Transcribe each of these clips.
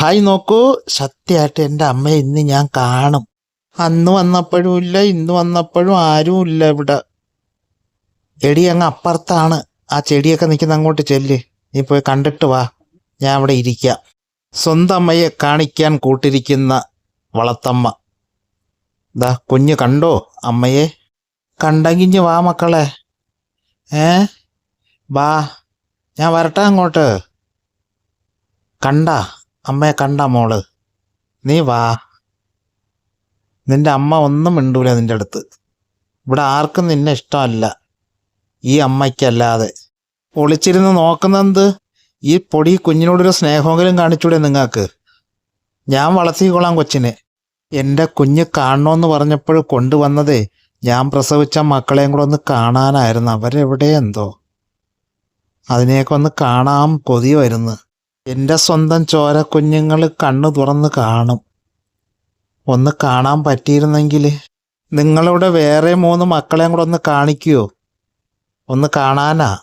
Hi നോക്കൂ. സത്യമായിട്ട് എന്റെ അമ്മ ഇന്ന് ഞാൻ കാണും. അന്ന് വന്നപ്പോഴും ഇല്ല ഇന്ന് വന്നപ്പോഴും ആരും ഇല്ല ഇവിടെ. എടി അങ്ങ് അപ്പുറത്താണ്. ആ ചെടിയൊക്കെ നിൽക്കുന്ന അങ്ങോട്ട് ചെല്ല്. നീ പോയി കണ്ടിട്ട് വാ. ഞാൻ അവിടെ ഇരിക്കാം. സ്വന്തം അമ്മയെ കാണിക്കാൻ കൂട്ടിരിക്കുന്ന വളത്തമ്മ. ദാ കുഞ്ഞ് കണ്ടോ അമ്മയെ? കണ്ടങ്ങിഞ്ഞ് വാ മക്കളെ. ഏ? വാ. ഞാൻ വരട്ടെ അങ്ങോട്ട്. കണ്ട? അമ്മയെ കണ്ട മോൾ? നീ വാ. നിന്റെ അമ്മ ഒന്നും മിണ്ടൂല നിന്റെ അടുത്ത്. ഇവിടെ ആർക്കും നിന്നെ ഇഷ്ടമല്ല. ഈ അമ്മയ്ക്കല്ലാതെ. ഒളിച്ചിരുന്ന് നോക്കുന്നെന്ത് ഈ പൊടി കുഞ്ഞിനോടൊരു സ്നേഹമെങ്കിലും കാണിച്ചൂടെ നിങ്ങൾക്ക് ഞാൻ വളർത്തിക്കൊള്ളാം കൊച്ചിനെ. എന്റെ കുഞ്ഞ് കാണണമെന്ന് പറഞ്ഞപ്പോൾ കൊണ്ടുവന്നതേ ഞാൻ പ്രസവിച്ച മക്കളെയും കൂടെ ഒന്ന് കാണാനായിരുന്നു. അവരെവിടെ എന്തോ അതിനെയൊക്കെ ഒന്ന് കാണാൻ കൊതി വരുന്നു. എന്റെ സ്വന്തം ചോര കുഞ്ഞുങ്ങൾ കണ്ണു തുറന്ന് കാണും. ഒന്ന് കാണാൻ പറ്റിയിരുന്നെങ്കിൽ നിങ്ങളിവിടെ വേറെ മൂന്ന് മക്കളെയും കൂടെ ഒന്ന് കാണിക്കുവോ ഒന്ന് കാണാനാ.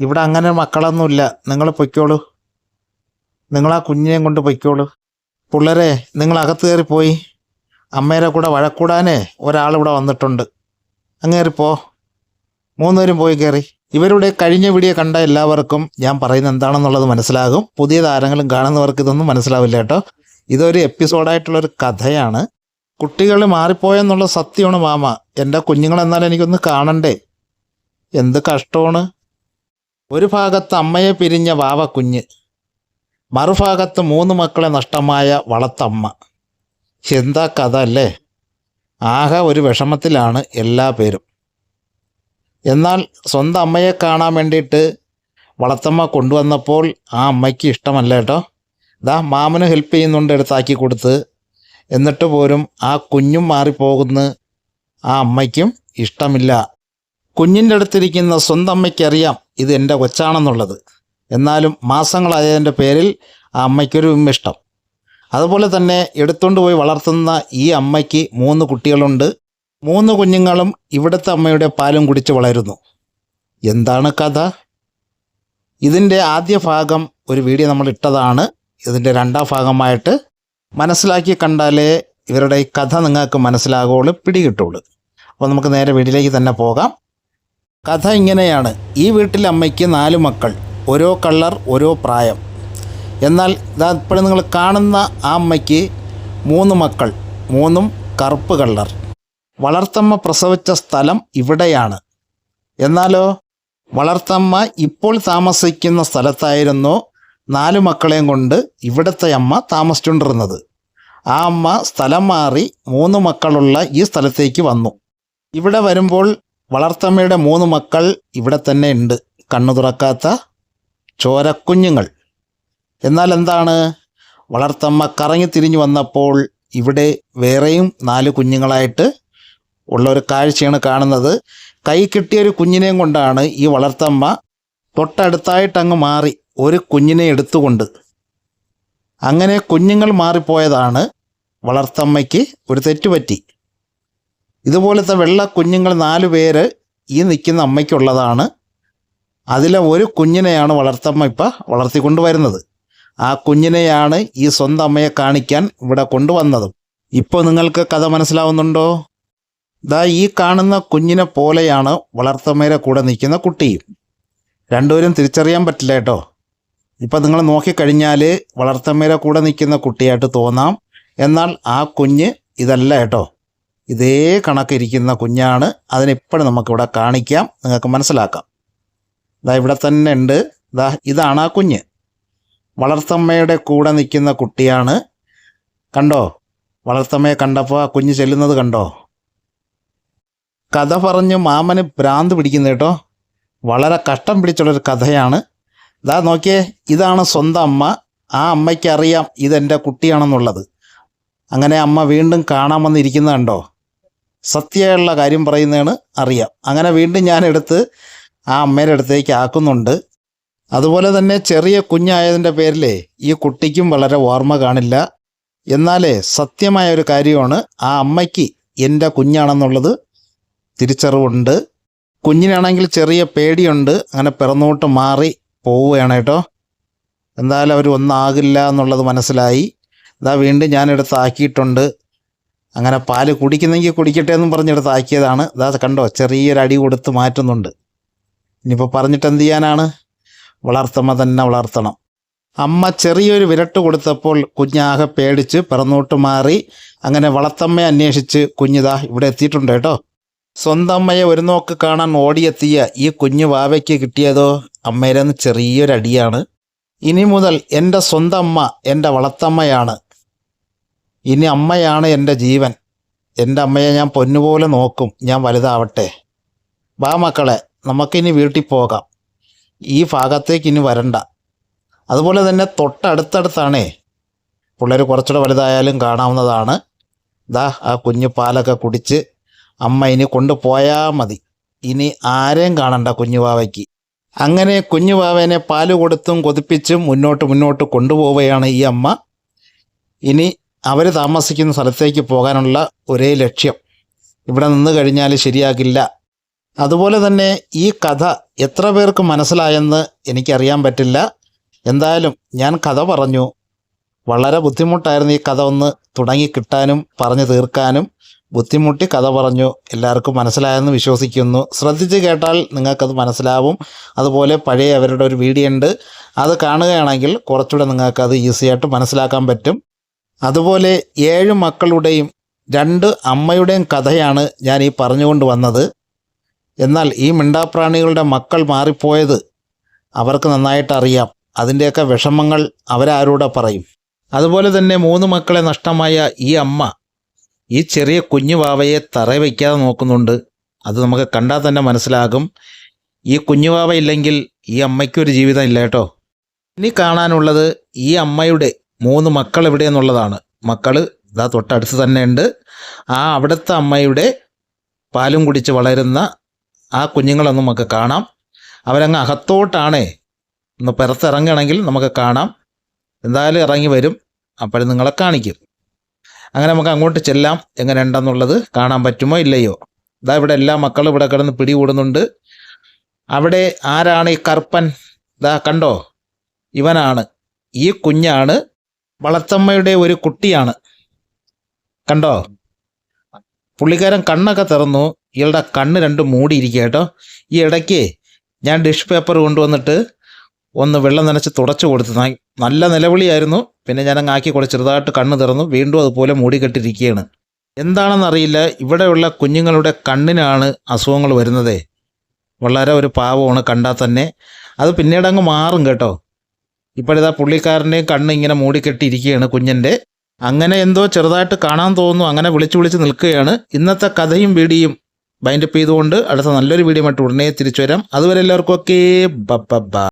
ഇവിടെ അങ്ങനെ മക്കളൊന്നുമില്ല. നിങ്ങൾ പൊയ്ക്കോളൂ. നിങ്ങൾ ആ കുഞ്ഞിനെയും കൊണ്ട് പൊയ്ക്കോളൂ. പിള്ളേരെ നിങ്ങൾ അകത്ത് കയറി പോയി. അമ്മേരെ കൂടെ വഴക്കൂടാനേ ഒരാളിവിടെ വന്നിട്ടുണ്ട്. അങ്ങേറിപ്പോ മൂന്നുപേരും പോയി കയറി. ഇവരുടെ കഴിഞ്ഞ വീഡിയോ കണ്ട എല്ലാവർക്കും ഞാൻ പറയുന്നത് എന്താണെന്നുള്ളത് മനസ്സിലാകും. പുതിയ താരങ്ങളും കാണുന്നവർക്ക് ഇതൊന്നും മനസ്സിലാവില്ല കേട്ടോ. ഇതൊരു എപ്പിസോഡായിട്ടുള്ള ഒരു കഥയാണ്. കുട്ടികൾ മാറിപ്പോയെന്നുള്ള സത്യമാണ് മാമ. എന്റെ കുഞ്ഞുങ്ങളെന്നാൽ എനിക്കൊന്ന് കാണണ്ടേ? എന്ത് കഷ്ടമാണ്. ഒരു ഭാഗത്ത് അമ്മയെ പിരിഞ്ഞ വാവ കുഞ്ഞ് മറുഭാഗത്ത് മൂന്ന് മക്കളെ നഷ്ടമായ വളത്തമ്മ. എന്താ കഥ അല്ലേ? ആകെ ഒരു വിഷമത്തിലാണ് എല്ലാ പേരും. എന്നാൽ സ്വന്തം അമ്മയെ കാണാൻ വേണ്ടിയിട്ട് വളർത്തമ്മ കൊണ്ടുവന്നപ്പോൾ ആ അമ്മയ്ക്ക് ഇഷ്ടമല്ല കേട്ടോ. ദാ മാമന് ഹെൽപ്പ് ചെയ്യുന്നുണ്ട് എടുത്താക്കി കൊടുത്ത്. എന്നിട്ട് പോലും ആ കുഞ്ഞും മാറിപ്പോകുന്ന ആ അമ്മയ്ക്കും ഇഷ്ടമില്ല. കുഞ്ഞിന്റെ അടുത്തിരിക്കുന്ന സ്വന്തം അമ്മയ്ക്കറിയാം ഇത് എന്റെ കൊച്ചാണെന്നുള്ളത്. എന്നാലും മാസങ്ങളായതിന്റെ പേരിൽ ആ അമ്മയ്ക്കൊരു ഇഷ്ടം. അതുപോലെ തന്നെ എടുത്തുകൊണ്ട് പോയി വളർത്തുന്ന ഈ അമ്മയ്ക്ക് മൂന്ന് കുട്ടികളുണ്ട്. മൂന്ന് കുഞ്ഞുങ്ങളും ഇവിടുത്തെ അമ്മയുടെ പാലും കുടിച്ച് വളരുന്നു. എന്താണ് കഥ? ഇതിന്റെ ആദ്യ ഭാഗം ഒരു വീഡിയോ നമ്മൾ ഇട്ടതാണ്. ഇതിന്റെ രണ്ടാം ഭാഗമായിട്ട് മനസ്സിലാക്കി കണ്ടാലേ ഇവരുടെ ഈ കഥ നിങ്ങൾക്ക് മനസ്സിലാകുള്ളൂ പിടികിട്ടുള്ളൂ. അപ്പോൾ നമുക്ക് നേരെ വീട്ടിലേക്ക് തന്നെ പോകാം. കഥ ഇങ്ങനെയാണ്. ഈ വീട്ടിലെ അമ്മയ്ക്ക് നാല് മക്കൾ ഓരോ കളർ ഓരോ പ്രായം. എന്നാൽ ഇതാ ഇപ്പോഴും നിങ്ങൾ കാണുന്ന ആ അമ്മയ്ക്ക് മൂന്ന് മക്കൾ മൂന്നും കറുപ്പ് കളർ വളർത്തമ്മ പ്രസവിച്ച സ്ഥലം ഇവിടെയാണ്. എന്നാലോ? വളർത്തമ്മ ഇപ്പോൾ താമസിക്കുന്ന സ്ഥലത്തായിരുന്നു നാല് മക്കളെയും കൊണ്ട് ഇവിടുത്തെ അമ്മ താമസിച്ചുകൊണ്ടിരുന്നത്. ആ അമ്മ സ്ഥലം മാറി മൂന്ന് മക്കളുള്ള ഈ സ്ഥലത്തേക്ക് വന്നു. ഇവിടെ വരുമ്പോൾ വളർത്തമ്മയുടെ മൂന്ന് മക്കൾ ഇവിടെ തന്നെ ഉണ്ട്. കണ്ണു തുറക്കാത്ത ചോരക്കുഞ്ഞുങ്ങൾ. എന്നാൽ എന്താണ്? വളർത്തമ്മ കറങ്ങി തിരിഞ്ഞു വന്നപ്പോൾ ഇവിടെ വേറെയും നാല് കുഞ്ഞുങ്ങളായിട്ട് ഉള്ള ഒരു കാഴ്ചയാണ് കാണുന്നത്. കൈ കിട്ടിയ ഒരു കുഞ്ഞിനെയും കൊണ്ടാണ് ഈ വളർത്തമ്മ തൊട്ടടുത്തായിട്ട് അങ്ങ് മാറി ഒരു കുഞ്ഞിനെ എടുത്തുകൊണ്ട്. അങ്ങനെ കുഞ്ഞുങ്ങൾ മാറിപ്പോയതാണ് വളർത്തമ്മയ്ക്ക് ഒരു തെറ്റുപറ്റി. ഇതുപോലത്തെ വെള്ള കുഞ്ഞുങ്ങൾ നാല് പേര് ഈ നിൽക്കുന്ന അമ്മയ്ക്കുള്ളതാണ്. അതിലെ ഒരു കുഞ്ഞിനെയാണ് വളർത്തമ്മ ഇപ്പം വളർത്തിക്കൊണ്ട് വരുന്നത് ആ കുഞ്ഞിനെയാണ് ഈ സ്വന്തം അമ്മയെ കാണിക്കാൻ ഇവിടെ കൊണ്ടുവന്നതും. ഇപ്പോൾ നിങ്ങൾക്ക് കഥ മനസ്സിലാവുന്നുണ്ടോ? ദാ ഈ കാണുന്ന കുഞ്ഞിനെ പോലെയാണ് വളർത്തമ്മയുടെ കൂടെ നിൽക്കുന്ന കുട്ടിയും. രണ്ടുപേരും തിരിച്ചറിയാൻ പറ്റില്ല കേട്ടോ. ഇപ്പം നിങ്ങൾ നോക്കിക്കഴിഞ്ഞാൽ വളർത്തമ്മയുടെ കൂടെ നിൽക്കുന്ന കുട്ടിയായിട്ട് തോന്നാം. എന്നാൽ ആ കുഞ്ഞ് ഇതല്ല കേട്ടോ. ഇതേ കണക്കിരിക്കുന്ന കുഞ്ഞാണ്. അതിനിപ്പോഴും നമുക്കിവിടെ കാണിക്കാം. നിങ്ങൾക്ക് മനസ്സിലാക്കാം. ദാ ഇവിടെ തന്നെ ഉണ്ട്. ദാ ഇതാണ് ആ കുഞ്ഞ്. വളർത്തമ്മയുടെ കൂടെ നിൽക്കുന്ന കുട്ടിയാണ്. കണ്ടോ? വളർത്തമ്മയെ കണ്ടപ്പോൾ ആ കുഞ്ഞ് ചെല്ലുന്നത് കണ്ടോ? കഥ പറഞ്ഞ് മാമന് ഭ്രാന്ത് പിടിക്കുന്ന കേട്ടോ. വളരെ കഷ്ടം പിടിച്ചുള്ളൊരു കഥയാണ്. ഇതാ നോക്കിയേ ഇതാണ് സ്വന്തം അമ്മ. ആ അമ്മയ്ക്ക് അറിയാം ഇതെന്റെ കുട്ടിയാണെന്നുള്ളത്. അങ്ങനെ അമ്മ വീണ്ടും കാണാൻ വന്നിരിക്കുന്നത് കണ്ടോ? സത്യമുള്ള കാര്യം പറയുന്നതാണ് അറിയാം. അങ്ങനെ വീണ്ടും ഞാൻ എടുത്ത് ആ അമ്മയുടെ അടുത്തേക്ക് ആക്കുന്നുണ്ട്. അതുപോലെ തന്നെ ചെറിയ കുഞ്ഞായതിന്റെ പേരിലേ ഈ കുട്ടിക്കും വളരെ ഓർമ്മ കാണില്ല. എന്നാലേ സത്യമായ ഒരു കാര്യമാണ് ആ അമ്മയ്ക്ക് എന്റെ കുഞ്ഞാണെന്നുള്ളത് തിരിച്ചറിവുണ്ട്. കുഞ്ഞിനാണെങ്കിൽ ചെറിയ പേടിയുണ്ട്. അങ്ങനെ പിറന്നോട്ട് മാറി പോവുകയാണ് കേട്ടോ. എന്തായാലും അവർ ഒന്നാകില്ല എന്നുള്ളത് മനസ്സിലായി. ഇതാ വീണ്ടും ഞാനെടുത്ത് ആക്കിയിട്ടുണ്ട്. അങ്ങനെ പാൽ കുടിക്കുന്നെങ്കിൽ കുടിക്കട്ടെ എന്നും പറഞ്ഞെടുത്ത് ആക്കിയതാണ്. ഇതാ കണ്ടോ ചെറിയൊരു അടി കൊടുത്ത് മാറ്റുന്നുണ്ട്. ഇനിയിപ്പോൾ പറഞ്ഞിട്ട് എന്ത് ചെയ്യാനാണ്? വളർത്തമ്മ തന്നെ വളർത്തണം. അമ്മ ചെറിയൊരു വിരട്ട് കൊടുത്തപ്പോൾ കുഞ്ഞാകെ പേടിച്ച് പിറന്നോട്ട് മാറി. അങ്ങനെ വളർത്തമ്മയെ അന്വേഷിച്ച് കുഞ്ഞിതാ ഇവിടെ എത്തിയിട്ടുണ്ട് കേട്ടോ. സ്വന്തം അമ്മയെ ഒരു നോക്ക് കാണാൻ ഓടിയെത്തിയ ഈ കുഞ്ഞു വാവയ്ക്ക് കിട്ടിയതോ അമ്മയിലെന്ന് ചെറിയൊരടിയാണ്. ഇനി മുതൽ എന്റെ സ്വന്തം അമ്മ എന്റെ വളർത്തമ്മയാണ് ഇനി അമ്മയാണ് എന്റെ ജീവൻ. എന്റെ അമ്മയെ ഞാൻ പൊന്നുപോലെ നോക്കും. ഞാൻ വലുതാവട്ടെ. വാ മക്കളെ നമുക്കിനി വീട്ടിൽ പോകാം. ഈ ഭാഗത്തേക്ക് ഇനി വരണ്ട. അതുപോലെ തന്നെ തൊട്ടടുത്തടുത്താണേ. പിള്ളേർ കുറച്ചുകൂടെ വലുതായാലും കാണാവുന്നതാണ്. ദാ ആ കുഞ്ഞു പാലൊക്കെ കുടിച്ച് അമ്മ ഇനി കൊണ്ടുപോയാൽ മതി. ഇനി ആരെയും കാണണ്ട കുഞ്ഞുവാവയ്ക്ക്. അങ്ങനെ കുഞ്ഞുവാവേനെ പാൽ കൊടുത്തും കൊതിപ്പിച്ചും മുന്നോട്ട് മുന്നോട്ട് കൊണ്ടുപോവുകയാണ് ഈ അമ്മ. ഇനി അവർ താമസിക്കുന്ന സ്ഥലത്തേക്ക് പോകാനുള്ള ഒരേ ലക്ഷ്യം. ഇവിടെ നിന്ന് കഴിഞ്ഞാൽ ശരിയാകില്ല. അതുപോലെ തന്നെ ഈ കഥ എത്ര പേർക്ക് മനസ്സിലായെന്ന് എനിക്കറിയാൻ പറ്റില്ല. എന്തായാലും ഞാൻ കഥ പറഞ്ഞു. വളരെ ബുദ്ധിമുട്ടായിരുന്നു ഈ കഥ ഒന്ന് തുടങ്ങി കിട്ടാനും പറഞ്ഞു തീർക്കാനും. ബുദ്ധിമുട്ടി കഥ പറഞ്ഞു എല്ലാവർക്കും മനസ്സിലായെന്ന് വിശ്വസിക്കുന്നു. ശ്രദ്ധിച്ച് കേട്ടാൽ നിങ്ങൾക്കത് മനസ്സിലാവും. അതുപോലെ പഴയ അവരുടെ ഒരു വീഡിയോ ഉണ്ട്. അത് കാണുകയാണെങ്കിൽ കുറച്ചുകൂടെ നിങ്ങൾക്കത് ഈസിയായിട്ട് മനസ്സിലാക്കാൻ പറ്റും. അതുപോലെ ഏഴ് മക്കളുടെയും രണ്ട് അമ്മയുടെയും കഥയാണ് ഞാൻ ഈ പറഞ്ഞുകൊണ്ട് വന്നത്. എന്നാൽ ഈ മിണ്ടാപ്രാണികളുടെ മക്കൾ മാറിപ്പോയത് അവർക്ക് നന്നായിട്ട് അറിയാം. അതിന്റെയൊക്കെ വിഷമങ്ങൾ അവരാരൂടെ പറയും. അതുപോലെ തന്നെ മൂന്ന് മക്കളെ നഷ്ടമായ ഈ അമ്മ ഈ ചെറിയ കുഞ്ഞു വാവയെ തറ വയ്ക്കാതെ നോക്കുന്നുണ്ട്. അത് നമുക്ക് കണ്ടാൽ തന്നെ മനസ്സിലാകും. ഈ കുഞ്ഞു വാവ ഇല്ലെങ്കിൽ ഈ അമ്മയ്ക്കൊരു ജീവിതം ഇല്ല കേട്ടോ. ഇനി കാണാനുള്ളത് ഈ അമ്മയുടെ മൂന്ന് മക്കൾ എവിടെയെന്നുള്ളതാണ് മക്കൾ ഇതാ തൊട്ടടുത്ത് തന്നെ ഉണ്ട് ആ അവിടുത്തെ അമ്മയുടെ പാലും കുടിച്ച് വളരുന്ന ആ കുഞ്ഞുങ്ങളെ നമുക്ക് കാണാം. അവരങ്ങ് അകത്തോട്ടാണേ. ഒന്ന് പുറത്തിറങ്ങണമെങ്കിൽ നമുക്ക് കാണാം. എന്തായാലും ഇറങ്ങി വരും. അപ്പോഴും നിങ്ങളെ കാണിക്കും. അങ്ങനെ നമുക്ക് അങ്ങോട്ട് ചെല്ലാം. എങ്ങനെ ഉണ്ടെന്നുള്ളത് കാണാൻ പറ്റുമോ ഇല്ലയോ? ഇതാ ഇവിടെ എല്ലാ മക്കളും ഇവിടെ കിടന്ന് പിടികൂടുന്നുണ്ട്. അവിടെ ആരാണ് ഈ കറുപ്പൻ? ഇതാ കണ്ടോ? ഇവനാണ്. ഈ കുഞ്ഞാണ് വളർത്തമ്മയുടെ ഒരു കുട്ടിയാണ്. കണ്ടോ? പുള്ളിക്കാരൻ കണ്ണൊക്കെ തുറന്നു. ഇയാളുടെ കണ്ണ് രണ്ടും മൂടിയിരിക്കുക കേട്ടോ. ഈ ഇടയ്ക്ക് ഞാൻ ഡിഷ് പേപ്പർ കൊണ്ടുവന്നിട്ട് ഒന്ന് വെള്ളം നനച്ച് തുടച്ചു കൊടുത്തു നല്ല നിലവിളിയായിരുന്നു. പിന്നെ ഞാൻ അങ്ങ് ആക്കി കൂടെ ചെറുതായിട്ട് കണ്ണ് തുറന്നു വീണ്ടും അതുപോലെ മൂടിക്കെട്ടിരിക്കുകയാണ് എന്താണെന്നറിയില്ല ഇവിടെയുള്ള കുഞ്ഞുങ്ങളുടെ കണ്ണിനാണ് അസുഖങ്ങൾ വരുന്നതേ. വളരെ ഒരു പാവമാണ് കണ്ടാൽ തന്നെ. അത് പിന്നീട് അങ്ങ് മാറും കേട്ടോ. ഇപ്പോഴിതാ പുള്ളിക്കാരന്റെയും കണ്ണ് ഇങ്ങനെ മൂടിക്കെട്ടിയിരിക്കുകയാണ് കുഞ്ഞിന്റെ. അങ്ങനെ എന്തോ ചെറുതായിട്ട് കാണാൻ തോന്നുന്നു. അങ്ങനെ വിളിച്ചു വിളിച്ച് നിൽക്കുകയാണ്. ഇന്നത്തെ കഥയും വീഡിയോയും ബൈൻഡപ്പ് ചെയ്തുകൊണ്ട് അടുത്ത നല്ലൊരു വീഡിയോ ആയിട്ട് ഉടനെ തിരിച്ചു വരാം. അതുവരെ എല്ലാവർക്കും ഒക്കെ ബ.